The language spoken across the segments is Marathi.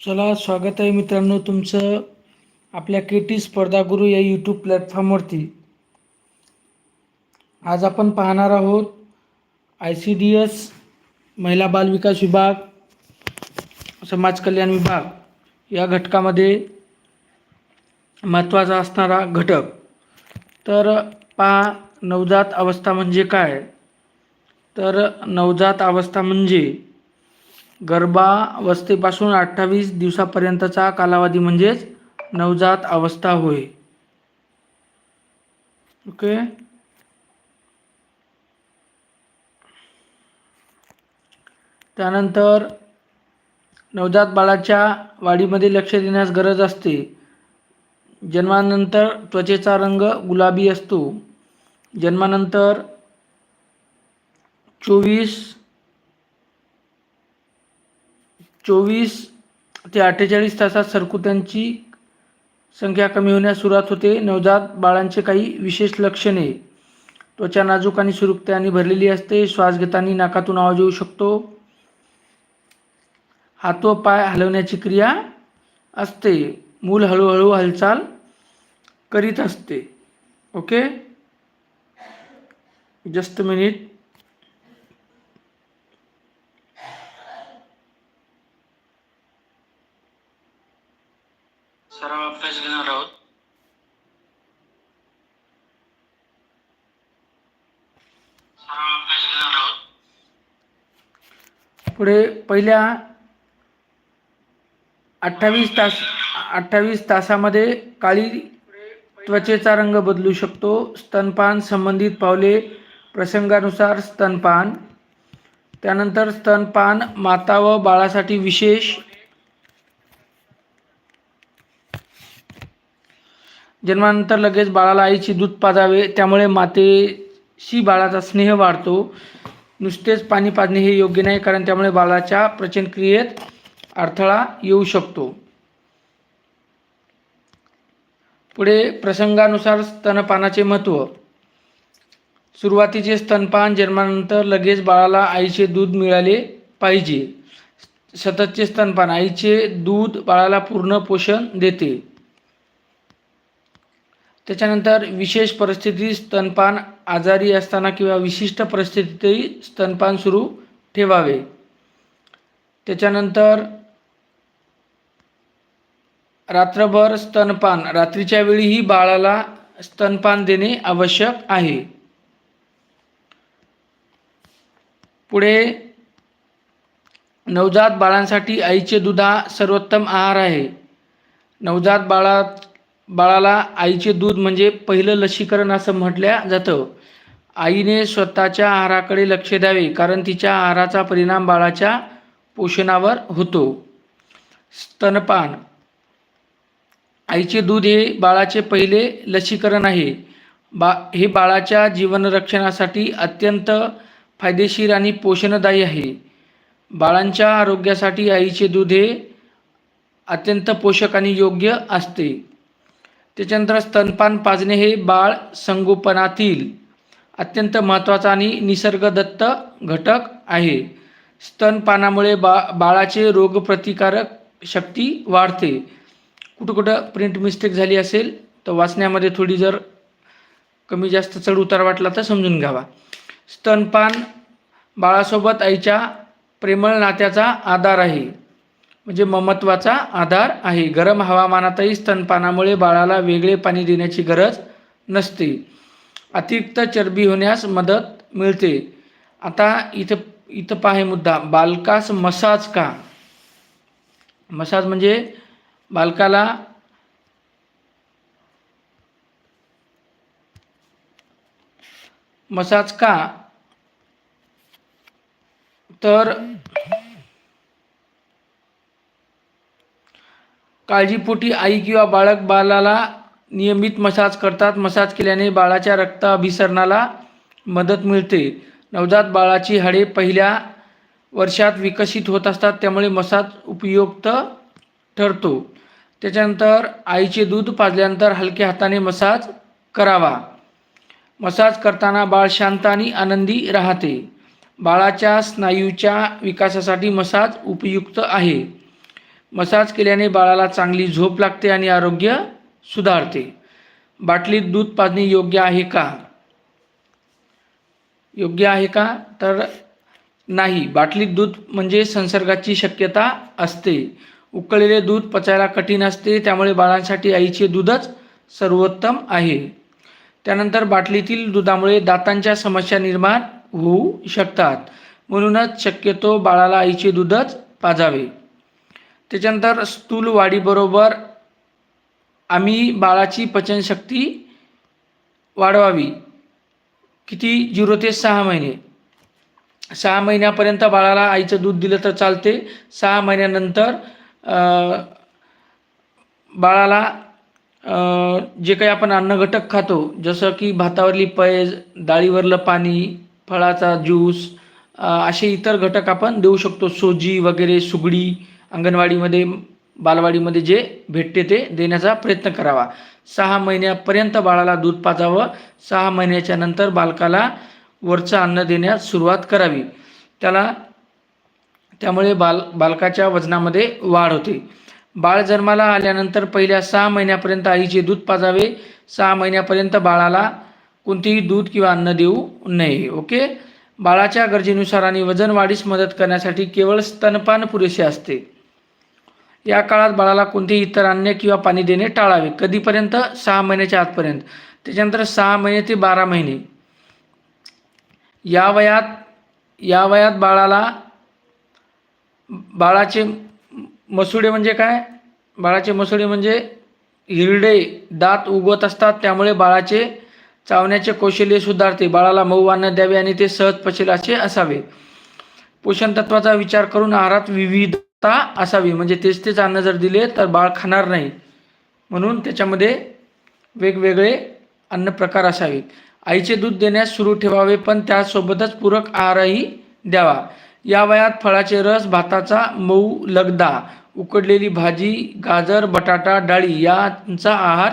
चला स्वागत आहे मित्रांनो तुमचं आपल्या के टी स्पर्धागुरु या यूट्यूब प्लॅटफॉर्मवरती आज आपण पाहणार आहोत आय सी डी एस महिला बाल विकास विभाग समाज कल्याण विभाग या घटकामध्ये महत्त्वाचा असणारा घटक. तर पहा नवजात अवस्था म्हणजे काय? तर नवजात अवस्था म्हणजे गर्भावस्थेपासून अठ्ठावीस दिवसापर्यंतचा कालावधी म्हणजेच नवजात अवस्था होय. ओके? त्यानंतर नवजात बाळाच्या वाढीमध्ये लक्ष देण्यास गरज असते. जन्मानंतर त्वचेचा रंग गुलाबी असतो. जन्मानंतर चोवीस चोवीस ते अठ्ठेचाळीस तासात सरकुत्यांची संख्या कमी होण्यास सुरुवात होते. नवजात बाळांचे काही विशेष लक्षणे. त्वचा नाजूक आणि सुरुकत्याने भरलेली असते. श्वास घेताना नाकातून आवाज येऊ शकतो. हात व पाय हलवण्याची क्रिया असते. मूल हळूहळू हालचाल करीत असते. ओके? जस्ट मिनिट सराव अभ्यास घेणार आहोत. पुढे पहिल्या अठ्ठावीस तास अठ्ठावीस तासामध्ये काळी त्वचेचा रंग बदलू शकतो. स्तनपान संबंधित पावले प्रसंगानुसार स्तनपान. त्यानंतर स्तनपान माता व बाळासाठी विशेष जन्मानंतर लगेच बाळाला आईची दूध पाजावे त्यामुळे मातेशी बाळाचा स्नेह वाढतो. नुसतेच पाणी पाजणे हे योग्य नाही कारण त्यामुळे बाळाच्या प्रचनक्रियेत अडथळा येऊ शकतो. पुढे प्रसंगानुसार स्तनपानाचे महत्त्व. सुरुवातीचे स्तनपान जन्मानंतर लगेच बाळाला आईचे दूध मिळाले पाहिजे. सततचे स्तनपान आईचे दूध बाळाला पूर्ण पोषण देते. त्याच्यानंतर विशेष परिस्थितीत स्तनपान आजारी असताना किंवा विशिष्ट परिस्थितीतही स्तनपान सुरू ठेवावे. त्याच्यानंतर रात्रभर स्तनपान रात्रीच्या वेळीही बाळाला स्तनपान देणे आवश्यक आहे. पुढे नवजात बाळांसाठी आईचे दुधा सर्वोत्तम आहार आहे. नवजात बाळात बाळाला आईचे दूध म्हणजे पहिलं लसीकरण असं म्हटल्या जातं. आईने स्वतःच्या आहाराकडे लक्ष द्यावे कारण तिच्या आहाराचा परिणाम बाळाच्या पोषणावर होतो. स्तनपान. आईचे दूध हे बाळाचे पहिले लसीकरण आहे. बा हे बाळाच्या जीवनरक्षणासाठी अत्यंत फायदेशीर आणि पोषणदायी आहे. बाळांच्या आरोग्यासाठी आईचे दूध हे अत्यंत पोषक आणि योग्य असते. त्याच्यानंतर स्तनपान पाजणे हे बाळ संगोपनातील अत्यंत महत्त्वाचा आणि निसर्गदत्त घटक आहे. स्तनपानामुळे बा बाळाचे रोगप्रतिकारक शक्ती वाढते. कुठं कुठं प्रिंट मिस्टेक झाली असेल तर वाचण्यामध्ये थोडी जर कमी जास्त चढ उतार वाटला तर समजून घ्यावा. स्तनपान बाळासोबत आईच्या प्रेमळ नात्याचा आधार आहे. म्हणजे ममत्वाचा आधार आहे. गरम हवामानातही स्तनपानामुळे बाळाला वेगळे पाणी देण्याची गरज नसते. अतिरिक्त चरबी होण्यास मदत मिळते. आता इथं इथं पाहे मुद्दा. बालकास मसाज का? मसाज म्हणजे बालकाला मसाज का? तर काळजीपोटी आई किंवा बाळक बाळाला नियमित मसाज करतात. मसाज केल्याने बाळाच्या रक्त अभिसरणाला मदत मिळते. नवजात बाळाची हाडे पहिल्या वर्षात विकसित होत असतात त्यामुळे मसाज उपयुक्त ठरतो. त्याच्यानंतर आईचे दूध पाजल्यानंतर हलक्या हाताने मसाज करावा. मसाज करताना बाळ शांत आणि आनंदी राहते. बाळाच्या स्नायूच्या विकासासाठी मसाज उपयुक्त आहे. मसाज केल्याने बाळाला चांगली झोप लागते आणि आरोग्य सुधारते. बाटलीत दूध पाजणे योग्य आहे का? योग्य आहे का? तर नाही. बाटलीत दूध म्हणजे संसर्गाची शक्यता असते. उकळलेले दूध पचायला कठीण असते त्यामुळे बाळांसाठी आईचे दूधच सर्वोत्तम आहे. त्यानंतर बाटलीतील दुधामुळे दातांच्या समस्या निर्माण होऊ शकतात. म्हणूनच शक्यतो बाळाला आईचे दूधच पाजावे. त्याच्यानंतर स्थूल वाढीबरोबर आम्ही बाळाची पचनशक्ती वाढवावी. किती? झिरो ते सहा महिने. सहा महिन्यापर्यंत बाळाला आईचं दूध दिलं तर चालते. सहा महिन्यानंतर बाळाला जे काही आपण अन्नघटक खातो जसं की भातावरली पैज डाळीवरलं पाणी फळाचा ज्यूस असे इतर घटक आपण देऊ शकतो. सोजी वगैरे सुगडी अंगणवाडीमध्ये बालवाडीमध्ये जे भेटते ते देण्याचा प्रयत्न करावा. सहा महिन्यापर्यंत बाळाला दूध पाजावं. सहा महिन्याच्या नंतर बालकाला वरचं अन्न देण्यास सुरुवात करावी. त्याला त्यामुळे बाल बालकाच्या वजनामध्ये वाढ होते. बाळ जन्माला आल्यानंतर पहिल्या सहा महिन्यापर्यंत आईचे दूध पाजावे. सहा महिन्यापर्यंत बाळाला कोणतेही दूध किंवा अन्न देऊ नये ओके? बाळाच्या गरजेनुसार आणि वजन वाढीस मदत करण्यासाठी केवळ स्तनपान पुरेसे असते. या काळात बाळाला कोणतेही इतर अन्न किंवा पाणी देणे टाळावे. कधीपर्यंत? सहा महिन्याच्या आतपर्यंत. त्याच्यानंतर सहा महिने ते बारा महिने. या वयात या वयात बाळाला बाळाचे मसुडे म्हणजे काय? बाळाचे मसुडे म्हणजे हिरडे दात उगवत असतात त्यामुळे बाळाचे चावण्याचे कौशल्य सुधारते. बाळाला मऊ अन्न द्यावे आणि ते सहज पचेल असे असावे. पोषण तत्वाचा विचार करून आहारात विविध ता असावी. म्हणजे तेच तेच अन्न जर दिले तर बाळ खाणार नाही. म्हणून त्याच्यामध्ये वेगवेगळे अन्न प्रकार असावे आईचे दूध देण्यास सुरू ठेवावे पण त्यासोबतच पूरक आहारही द्यावा. या वयात फळाचे रस भाताचा मऊ लगदा उकडलेली भाजी गाजर बटाटा डाळी यांचा आहार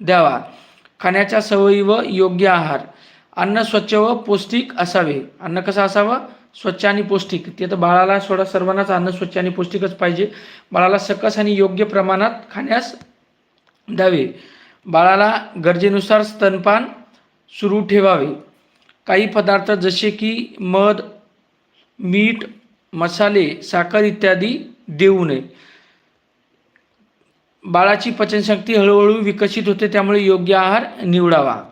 द्यावा. खाण्याच्या सवयी व योग्य आहार. अन्न स्वच्छ व पौष्टिक असावे. अन्न कसं असावं? स्वच्छ आणि पौष्टिक. ते तर बाळाला सोडा सर्वांनाच अन्न स्वच्छ आणि पौष्टिकच पाहिजे. बाळाला सकस आणि योग्य प्रमाणात खाण्यास द्यावे. बाळाला गरजेनुसार स्तनपान सुरू ठेवावे. काही पदार्थ जसे की मध मीठ मसाले साखर इत्यादी देऊ नये. बाळाची पचनशक्ती हळूहळू विकसित होते त्यामुळे योग्य आहार निवडावा.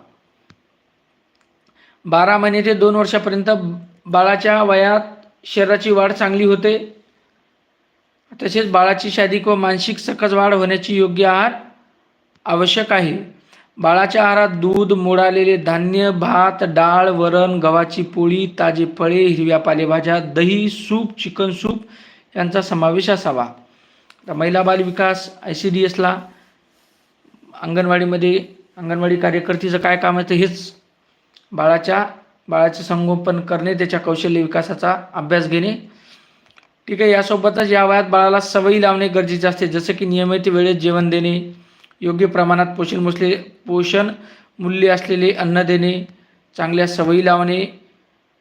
बारा महिने ते दोन वर्षापर्यंत बाळाच्या वयात शरीराची वाढ चांगली होते. तसेच बाळाची शारीरिक व मानसिक सकस वाढ होण्याची योग्य आहार आवश्यक आहे. बाळाच्या आहारात दूध मोडालेले धान्य भात डाळ वरण गव्हाची पोळी ताजे फळे हिरव्या पालेभाज्या दही सूप चिकन सूप यांचा समावेश असावा. आता महिला बाल विकास आय सी डी एसला अंगणवाडीमध्ये अंगणवाडी कार्यकर्तीचं काय काम आहे तर हेच बाळाच्या बाळाचे संगोपन करणे त्याच्या कौशल्य विकासाचा अभ्यास घेणे. ठीक आहे यासोबतच या वयात बाळाला सवयी लावणे गरजेचे असते. जसं की नियमित वेळेत जेवण देणे योग्य प्रमाणात पोषण मुसले पोषण मूल्य असलेले अन्न देणे चांगल्या सवयी लावणे.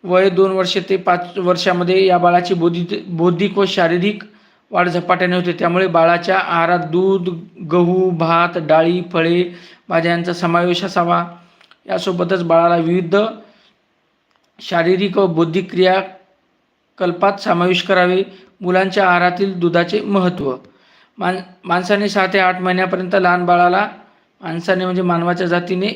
वय दोन वर्षे ते पाच वर्षामध्ये या बाळाची बौद्धिक बौद्धिक व शारीरिक वाढ झपाट्याने होते. त्यामुळे बाळाच्या आहारात दूध गहू भात डाळी फळे भाज्यांचा समावेश असावा. यासोबतच बाळाला विविध शारीरिक व बौद्धिक क्रियाकल्पात समावेश करावे. मुलांच्या आहारातील दुधाचे महत्त्व. मान माणसाने सहा ते आठ महिन्यापर्यंत लहान बाळाला माणसाने म्हणजे मानवाच्या जातीने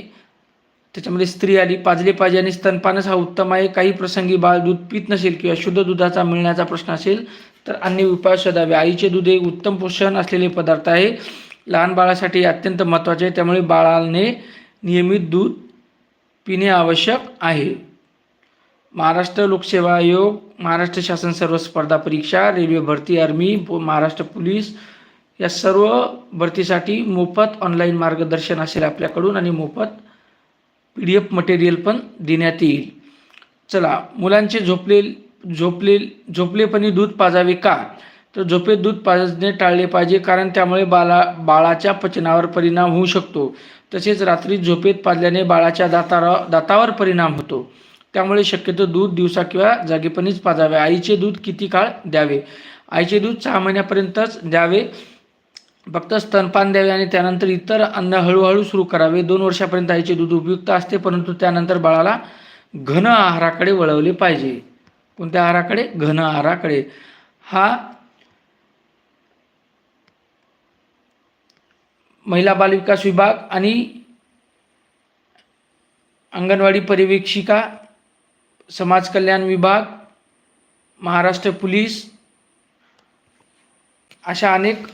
त्याच्यामध्ये स्त्री आली पाजले पाहिजे आणि स्तनपानच हा उत्तम आहे. काही प्रसंगी बाळ दूध पित नसेल किंवा शुद्ध दुधाचा मिळण्याचा प्रश्न असेल तर अन्य उपाय शोधावे. आईचे दूध हे उत्तम पोषण असलेले पदार्थ आहे. लहान बाळासाठी अत्यंत महत्त्वाचे आहे. त्यामुळे बाळाने नियमित दूध पिणे आवश्यक आहे. महाराष्ट्र लोकसेवा आयोग महाराष्ट्र शासन सर्व स्पर्धा परीक्षा रेल्वे भरती आर्मी महाराष्ट्र पोलीस या सर्व भरतीसाठी मोफत ऑनलाईन मार्गदर्शन असेल आपल्याकडून आणि मोफत पी डी एफ मटेरियल पण देण्यात येईल. चला मुलांचे झोपले झोपले झोपलेपणी दूध पाजावे का? तर झोपेत दूध पाजणे टाळले पाहिजे कारण त्यामुळे बाळा बाळाच्या पचनावर परिणाम होऊ शकतो. तसेच रात्री झोपेत पाजल्याने बाळाच्या दातारा दातावर परिणाम होतो. त्यामुळे शक्यतो दूध दिवसा किंवा जागेपणीच पाजावे. आईचे दूध किती काळ द्यावे? आईचे दूध सहा महिन्यापर्यंतच द्यावे. फक्त स्तनपान द्यावे आणि त्यानंतर इतर अन्न हळूहळू सुरू करावे. दोन वर्षापर्यंत आईचे दूध उपयुक्त असते परंतु त्यानंतर बाळाला घन आहाराकडे वळवले पाहिजे. कोणत्या आहाराकडे? घन आहाराकडे. हा महिला बालविकास विभाग आणि अंगणवाडी पर्यवेक्षिका समाज कल्याण विभाग महाराष्ट्र पोलीस अशा अनेक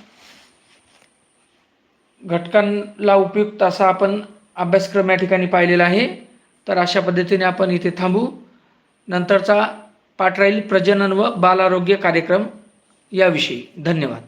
घटकांना उपयुक्त असा आपण अभ्यासक्रम या ठिकाणी पाहिलेला आहे. तर अशा पद्धतीने आपण इथे थांबू. नंतरचा पाठ राहील प्रजनन व बाल आरोग्य कार्यक्रम याविषयी. धन्यवाद.